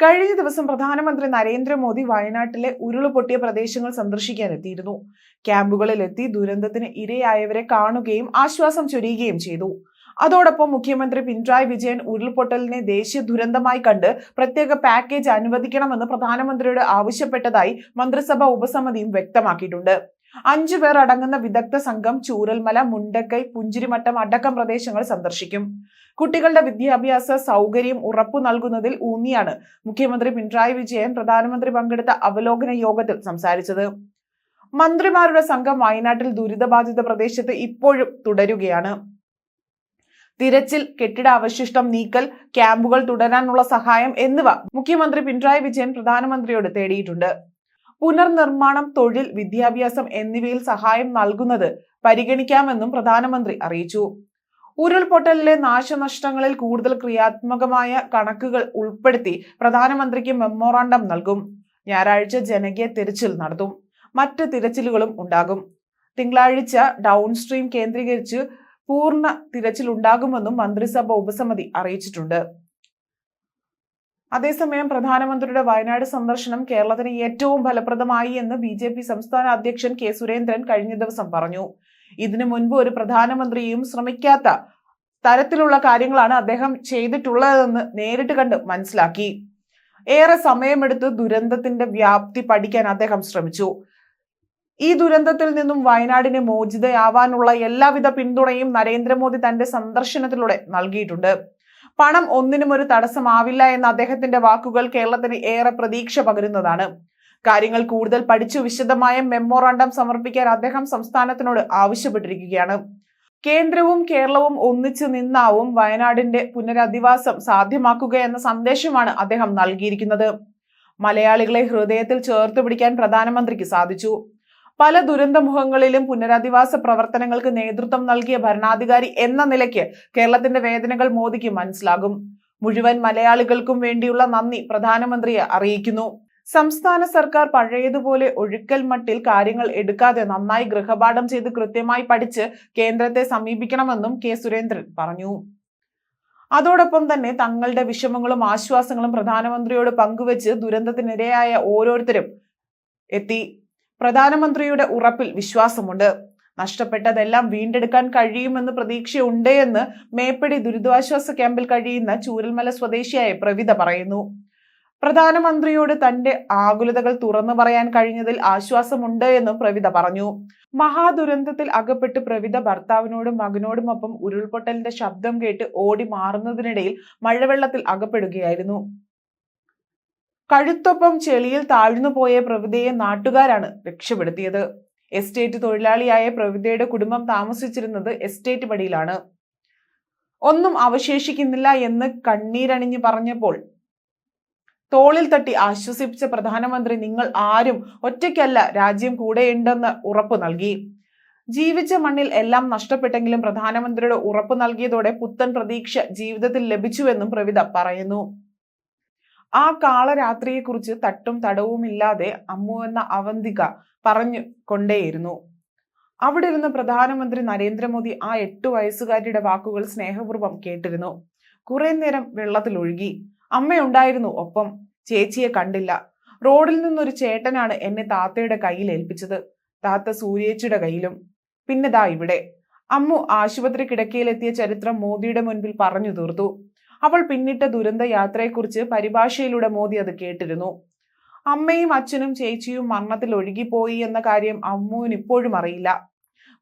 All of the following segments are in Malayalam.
കഴിഞ്ഞ ദിവസം പ്രധാനമന്ത്രി നരേന്ദ്രമോദി വയനാട്ടിലെ ഉരുളുപൊട്ടിയ പ്രദേശങ്ങൾ ക്യാമ്പുകളിൽ എത്തി ദുരന്തത്തിന് ഇരയായവരെ കാണുകയും ആശ്വാസം ചൊരിയുകയും ചെയ്തു. അതോടൊപ്പം മുഖ്യമന്ത്രി പിണറായി വിജയൻ ഉരുൾപൊട്ടലിനെ ദേശീയ ദുരന്തമായി കണ്ട് പ്രത്യേക പാക്കേജ് അനുവദിക്കണമെന്ന് പ്രധാനമന്ത്രിയോട് ആവശ്യപ്പെട്ടതായി മന്ത്രിസഭാ ഉപസമിതിയും വ്യക്തമാക്കിയിട്ടുണ്ട്. അഞ്ചു പേർ അടങ്ങുന്ന വിദഗ്ധ സംഘം ചൂരൽമല മുണ്ടക്കൈ പുഞ്ചിരിമട്ടം അടക്കം പ്രദേശങ്ങൾ സന്ദർശിക്കും. കുട്ടികളുടെ വിദ്യാഭ്യാസ സൗകര്യം ഉറപ്പു നൽകുന്നതിൽ ഊന്നിയാണ് മുഖ്യമന്ത്രി പിണറായി വിജയൻ പ്രധാനമന്ത്രി പങ്കെടുത്ത അവലോകന യോഗത്തിൽ സംസാരിച്ചത്. മന്ത്രിമാരുടെ സംഘം വയനാട്ടിൽ ദുരിതബാധിത പ്രദേശത്ത് ഇപ്പോഴും തുടരുകയാണ്. തിരച്ചിൽ കെട്ടിട അവശിഷ്ടം നീക്കൽ ക്യാമ്പുകൾ തുടരാനുള്ള സഹായം എന്നിവ മുഖ്യമന്ത്രി പിണറായി വിജയൻ പ്രധാനമന്ത്രിയോട് തേടിയിട്ടുണ്ട്. പുനർനിർമ്മാണം തൊഴിൽ വിദ്യാഭ്യാസം എന്നിവയിൽ സഹായം നൽകുന്നത് പരിഗണിക്കാമെന്നും പ്രധാനമന്ത്രി അറിയിച്ചു. ഉരുൾപൊട്ടലിലെ നാശനഷ്ടങ്ങളിൽ കൂടുതൽ ക്രിയാത്മകമായ കണക്കുകൾ ഉൾപ്പെടുത്തി പ്രധാനമന്ത്രിക്ക് മെമ്മോറാണ്ടം നൽകും. ഞായറാഴ്ച ജനകീയ തിരച്ചിൽ നടത്തും. മറ്റ് തിരച്ചിലുകളും ഉണ്ടാകും. തിങ്കളാഴ്ച ഡൗൺ സ്ട്രീം കേന്ദ്രീകരിച്ച് പൂർണ തിരച്ചിൽ ഉണ്ടാകുമെന്നും മന്ത്രിസഭ ഉപസമിതി അറിയിച്ചിട്ടുണ്ട്. അതേസമയം പ്രധാനമന്ത്രിയുടെ വയനാട് സന്ദർശനം കേരളത്തിന് ഏറ്റവും ഫലപ്രദമായി എന്ന് ബി ജെ പി സംസ്ഥാന അധ്യക്ഷൻ കെ സുരേന്ദ്രൻ കഴിഞ്ഞ ദിവസം പറഞ്ഞു. ഇതിനു മുൻപ് ഒരു പ്രധാനമന്ത്രിയും ശ്രമിക്കാത്ത തരത്തിലുള്ള കാര്യങ്ങളാണ് അദ്ദേഹം ചെയ്തിട്ടുള്ളതെന്ന് നേരിട്ട് കണ്ട് മനസ്സിലാക്കി. ഏറെ സമയമെടുത്ത് ദുരന്തത്തിന്റെ വ്യാപ്തി പഠിക്കാൻ അദ്ദേഹം ശ്രമിച്ചു. ഈ ദുരന്തത്തിൽ നിന്നും വയനാടിനെ മോചിതയാവാനുള്ള എല്ലാവിധ പിന്തുണയും നരേന്ദ്രമോദി തന്റെ സന്ദർശനത്തിലൂടെ നൽകിയിട്ടുണ്ട്. പണം ഒന്നിനും ഒരു തടസ്സമാവില്ല എന്ന അദ്ദേഹത്തിന്റെ വാക്കുകൾ കേരളത്തിന് ഏറെ പ്രതീക്ഷ പകരുന്നതാണ്. കാര്യങ്ങൾ കൂടുതൽ പഠിച്ചു വിശദമായ മെമ്മോറാണ്ടം സമർപ്പിക്കാൻ അദ്ദേഹം സംസ്ഥാനത്തിനോട് ആവശ്യപ്പെട്ടിരിക്കുകയാണ്. കേന്ദ്രവും കേരളവും ഒന്നിച്ചു നിന്നാവും വയനാടിന്റെ പുനരധിവാസം സാധ്യമാക്കുക എന്ന സന്ദേശമാണ് അദ്ദേഹം നൽകിയിരിക്കുന്നത്. മലയാളികളെ ഹൃദയത്തിൽ ചേർത്ത് പിടിക്കാൻ പ്രധാനമന്ത്രിക്ക് സാധിച്ചു. പല ദുരന്തമുഖങ്ങളിലും പുനരധിവാസ പ്രവർത്തനങ്ങൾക്ക് നേതൃത്വം നൽകിയ ഭരണാധികാരി എന്ന നിലയ്ക്ക് കേരളത്തിന്റെ വേദനകൾ മോദിക്ക് മനസ്സിലാകും. മുഴുവൻ മലയാളികൾക്കും വേണ്ടിയുള്ള നന്ദി പ്രധാനമന്ത്രിയെ അറിയിക്കുന്നു. സംസ്ഥാന സർക്കാർ പഴയതുപോലെ ഒഴുക്കൽ മട്ടിൽ കാര്യങ്ങൾ എടുക്കാതെ നന്നായി ഗൃഹപാഠം ചെയ്ത് കൃത്യമായി പഠിച്ച് കേന്ദ്രത്തെ സമീപിക്കണമെന്നും കെ. സുരേന്ദ്രൻ പറഞ്ഞു. അതോടൊപ്പം തന്നെ തങ്ങളുടെ വിഷമങ്ങളും ആശ്വാസങ്ങളും പ്രധാനമന്ത്രിയോട് പങ്കുവച്ച് ദുരന്തത്തിനിരയായ ഓരോരുത്തരും എത്തി. പ്രധാനമന്ത്രിയുടെ ഉറപ്പിൽ വിശ്വാസമുണ്ട്. നഷ്ടപ്പെട്ടതെല്ലാം വീണ്ടെടുക്കാൻ കഴിയുമെന്ന് പ്രതീക്ഷയുണ്ട് എന്ന് മേപ്പടി ദുരിതാശ്വാസ ക്യാമ്പിൽ കഴിയുന്ന ചൂരൽമല സ്വദേശിയായ പ്രവിത പറയുന്നു. പ്രധാനമന്ത്രിയോട് തന്റെ ആകുലതകൾ തുറന്നു പറയാൻ കഴിഞ്ഞതിൽ ആശ്വാസമുണ്ട് എന്നും പ്രവിത പറഞ്ഞു. മഹാദുരന്തത്തിൽ അകപ്പെട്ട് പ്രവിത ഭർത്താവിനോടും മകനോടുമൊപ്പം ഉരുൾപൊട്ടലിന്റെ ശബ്ദം കേട്ട് ഓടി മാറുന്നതിനിടയിൽ മഴവെള്ളത്തിൽ അകപ്പെടുകയായിരുന്നു. കഴുത്തൊപ്പം ചെളിയിൽ താഴ്ന്നു പോയ പ്രവിതയെ നാട്ടുകാരാണ് രക്ഷപ്പെടുത്തിയത്. എസ്റ്റേറ്റ് തൊഴിലാളിയായ പ്രവിതയുടെ കുടുംബം താമസിച്ചിരുന്നത് എസ്റ്റേറ്റ് പടിയിലാണ് ഒന്നും അവശേഷിക്കുന്നില്ല എന്ന് കണ്ണീരണിഞ്ഞു പറഞ്ഞപ്പോൾ തോളിൽ തട്ടി ആശ്വസിപ്പിച്ച പ്രധാനമന്ത്രി നിങ്ങൾ ആരും ഒറ്റയ്ക്കല്ല രാജ്യം കൂടെയുണ്ടെന്ന് ഉറപ്പ് നൽകി. ജീവിച്ച മണ്ണിൽ എല്ലാം നഷ്ടപ്പെട്ടെങ്കിലും പ്രധാനമന്ത്രിയുടെ ഉറപ്പ് നൽകിയതോടെ പുത്തൻ പ്രതീക്ഷ ജീവിതത്തിൽ ലഭിച്ചുവെന്നും പ്രവിത പറയുന്നു. ആ കാളരാത്രിയെക്കുറിച്ച് തട്ടും തടവുമില്ലാതെ അമ്മു എന്ന അവന്തിക പറഞ്ഞു കൊണ്ടേയിരുന്നു. അവിടെ ഇരുന്ന പ്രധാനമന്ത്രി നരേന്ദ്രമോദി ആ എട്ടു വയസ്സുകാരിയുടെ വാക്കുകൾ സ്നേഹപൂർവം കേട്ടിരുന്നു. കുറെ നേരം വെള്ളത്തിൽ ഒഴുകി അമ്മയുണ്ടായിരുന്നു ഒപ്പം. ചേച്ചിയെ കണ്ടില്ല. റോഡിൽ നിന്നൊരു ചേട്ടനാണ് എന്നെ താത്തയുടെ കയ്യിൽ ഏൽപ്പിച്ചത്. താത്ത സൂര്യേച്ചിയുടെ കയ്യിലും. പിന്നെതാ ഇവിടെ. അമ്മു ആശുപത്രി കിടക്കയിലെത്തിയ ചരിത്രം മോദിയുടെ മുൻപിൽ പറഞ്ഞു തീർത്തു. അവൾ പിന്നിട്ട ദുരന്ത യാത്രയെക്കുറിച്ച് പരിഭാഷയിലൂടെ മോദി അത് കേട്ടിരുന്നു. അമ്മയും അച്ഛനും ചേച്ചിയും മരണത്തിൽ ഒഴുകിപ്പോയി എന്ന കാര്യം അമ്മുവിന് ഇപ്പോഴും അറിയില്ല.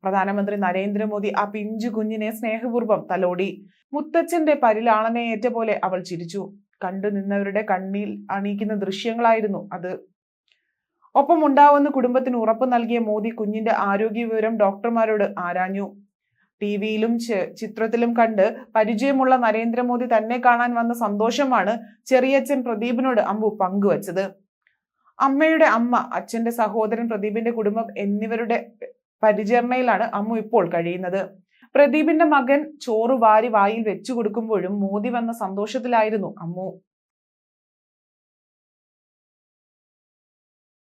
പ്രധാനമന്ത്രി നരേന്ദ്രമോദി ആ പിഞ്ചു കുഞ്ഞിനെ സ്നേഹപൂർവം തലോടി. മുത്തച്ഛന്റെ പരിലാളനയേറ്റ പോലെ അവൾ ചിരിച്ചു. കണ്ടു നിന്നവരുടെ കണ്ണിൽ അണിയിക്കുന്ന ദൃശ്യങ്ങളായിരുന്നു അത്. ഒപ്പം ഉണ്ടാവുന്ന കുടുംബത്തിന് ഉറപ്പ് നൽകിയ മോദി കുഞ്ഞിന്റെ ആരോഗ്യ വിവരം ഡോക്ടർമാരോട് ആരാഞ്ഞു. ടി വിയിലും ചിത്രത്തിലും കണ്ട് പരിചയമുള്ള നരേന്ദ്രമോദി തന്നെ കാണാൻ വന്ന സന്തോഷമാണ് ചെറിയച്ഛൻ പ്രദീപിനോട് അമ്പു പങ്കുവച്ചത്. അമ്മയുടെ അമ്മ അച്ഛന്റെ സഹോദരൻ പ്രദീപിന്റെ കുടുംബം എന്നിവരുടെ പരിചരണയിലാണ് അമ്മു ഇപ്പോൾ കഴിയുന്നത്. പ്രദീപിന്റെ മകൻ ചോറ് വാരി വായിൽ വെച്ചു കൊടുക്കുമ്പോഴും മോദി വന്ന സന്തോഷത്തിലായിരുന്നു അമ്മു.